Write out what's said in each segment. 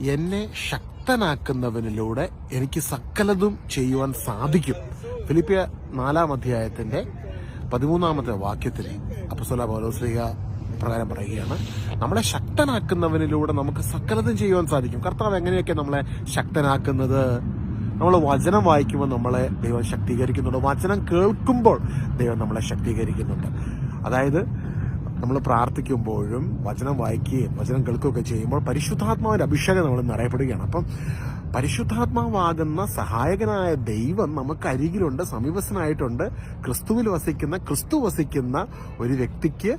എന്നെ ശക്തനാക്കുന്നവനിലൂടെ എനിക്ക് സക്കലതും ചെയ്യുവാൻ സാധിക്കും. ഫിലിപ്പിയ നാലാം അധ്യായത്തിന്റെ പതിമൂന്നാമത്തെ വാക്യത്തിൽ അപ്പസ്വല പൗലോസ്ലിക പ്രകാരം പറയുകയാണ് നമ്മളെ ശക്തനാക്കുന്നവനിലൂടെ നമുക്ക് സക്കലതും ചെയ്യുവാൻ സാധിക്കും. കർത്താവ് എങ്ങനെയൊക്കെ നമ്മളെ ശക്തനാക്കുന്നത്? നമ്മൾ വചനം വായിക്കുമ്പോൾ നമ്മളെ ദൈവം ശക്തീകരിക്കുന്നുണ്ട്. വചനം കേൾക്കുമ്പോൾ ദൈവം നമ്മളെ ശക്തീകരിക്കുന്നുണ്ട്. അതായത് നമ്മൾ പ്രാർത്ഥിക്കുമ്പോഴും വചനം വായിക്കുകയും വചനം കേൾക്കുകയൊക്കെ ചെയ്യുമ്പോൾ പരിശുദ്ധാത്മാവിന്റെ അഭിഷേകം നമ്മൾ നിറയപ്പെടുകയാണ്. അപ്പം പരിശുദ്ധാത്മാവാകുന്ന സഹായകനായ ദൈവം നമുക്ക് അരികിലുണ്ട് സമീപസ്ഥനായിട്ടുണ്ട്. ക്രിസ്തുവിൽ വസിക്കുന്ന ക്രിസ്തു വസിക്കുന്ന ഒരു വ്യക്തിക്ക്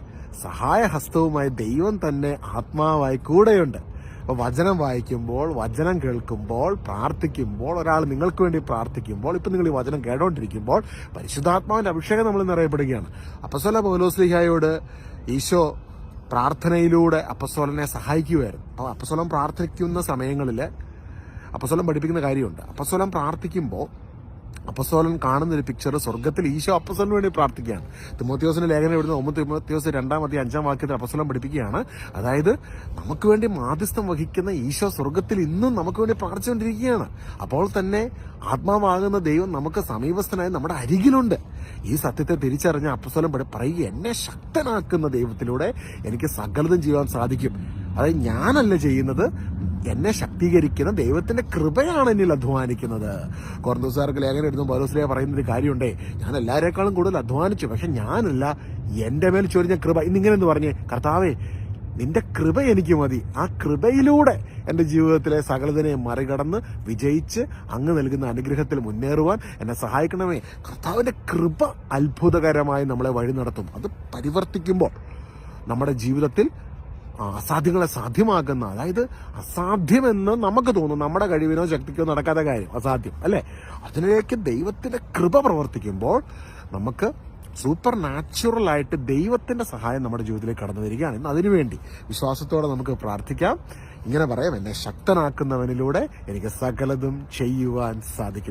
സഹായഹസ്തവുമായി ദൈവം തന്നെ ആത്മാവായി കൂടെയുണ്ട്. അപ്പോൾ വചനം വായിക്കുമ്പോൾ വചനം കേൾക്കുമ്പോൾ പ്രാർത്ഥിക്കുമ്പോൾ ഒരാൾ നിങ്ങൾക്ക് വേണ്ടി പ്രാർത്ഥിക്കുമ്പോൾ ഇപ്പൊ നിങ്ങൾ ഈ വചനം കേട്ടോണ്ടിരിക്കുമ്പോൾ പരിശുദ്ധാത്മാവിന്റെ അഭിഷേകം നമ്മൾ നിറയപ്പെടുകയാണ്. അപ്പസല പൗലോസ്ലിഹായോട് ഈശോ പ്രാർത്ഥനയിലൂടെ അപ്പസ്വലനെ സഹായിക്കുമായിരുന്നു അപ്പോൾ അപ്പസ്വലം പ്രാർത്ഥിക്കുന്ന സമയങ്ങളിൽ അപ്പസ്വലം പഠിപ്പിക്കുന്ന കാര്യമുണ്ട്. അപ്പസ്വലം പ്രാർത്ഥിക്കുമ്പോൾ അപ്പസ്തോലൻ കാണുന്ന ഒരു പിക്ചർ സ്വർഗത്തിൽ ഈശോ അപ്പസ്തോലിന് വേണ്ടി പ്രാർത്ഥിക്കുകയാണ്. തിമോത്യോസിന്റെ ലേഖനം എഴുതുന്ന ഒമ്പത് തിമോത്യോസ് രണ്ടാം അതി അഞ്ചാം വാക്യത്തിൽ അപ്പസ്തോലൻ പഠിപ്പിക്കുകയാണ്. അതായത് നമുക്ക് വേണ്ടി മാധ്യസ്ഥം വഹിക്കുന്ന ഈശോ സ്വർഗത്തിൽ ഇന്നും നമുക്ക് വേണ്ടി പ്രാർത്ഥിച്ചുകൊണ്ടിരിക്കുകയാണ്. അപ്പോൾ തന്നെ ആത്മാവാകുന്ന ദൈവം നമുക്ക് സമീപസ്ഥനായി നമ്മുടെ അരികിലുണ്ട്. ഈ സത്യത്തെ തിരിച്ചറിഞ്ഞ അപ്പസോലം പഠി- പറയുക എന്നെ ശക്തനാക്കുന്ന ദൈവത്തിലൂടെ എനിക്ക് സകലതും ചെയ്യാൻ സാധിക്കും. അതായത് ഞാനല്ല ചെയ്യുന്നത് എന്നെ ശക്തീകരിക്കുന്ന ദൈവത്തിന്റെ കൃപയാണ് എന്നിൽ അധ്വാനിക്കുന്നത്. കോർന്തോസാർക്ക് ലേഖനം എഴുതുന്ന പൗലോസ്ലിയ പറയുന്ന ഒരു കാര്യമുണ്ടേ ഞാൻ എല്ലാവരെക്കാളും കൂടുതൽ അധ്വാനിച്ചു പക്ഷെ ഞാനല്ല എന്റെ മേൽ ചൊരിഞ്ഞ കൃപ. ഇന്നിങ്ങനെ എന്ന് പറഞ്ഞേ കർത്താവേ നിന്റെ കൃപ എനിക്ക് മതി. ആ കൃപയിലൂടെ എന്റെ ജീവിതത്തിലെ സകലതിനെ മറികടന്ന് വിജയിച്ച് അങ്ങ് നൽകുന്ന അനുഗ്രഹത്തിൽ മുന്നേറുവാൻ എന്നെ സഹായിക്കണമേ. കർത്താവിന്റെ കൃപ അത്ഭുതകരമായി നമ്മളെ വഴി നടത്തും അത് പരിവർത്തിക്കുമ്പോൾ നമ്മുടെ ജീവിതത്തിൽ അസാധ്യങ്ങളെ സാധ്യമാക്കുന്ന അതായത് അസാധ്യമെന്ന് നമുക്ക് തോന്നും നമ്മുടെ കഴിവിനോ ശക്തിക്കോ നടക്കാത്ത കാര്യം അസാധ്യം അല്ലേ? അതിലേക്ക് ദൈവത്തിന്റെ കൃപ പ്രവർത്തിക്കുമ്പോൾ നമുക്ക് സൂപ്പർ നാച്ചുറൽ ആയിട്ട് ദൈവത്തിന്റെ സഹായം നമ്മുടെ ജീവിതത്തിലേക്ക് കടന്നു വരികയാണ്. ഇന്ന് അതിനുവേണ്ടി വിശ്വാസത്തോടെ നമുക്ക് പ്രാർത്ഥിക്കാം. ഇങ്ങനെ പറയാം എന്നെ ശക്തനാക്കുന്നവനിലൂടെ എനിക്ക് സകലതും ചെയ്യുവാൻ സാധിക്കും.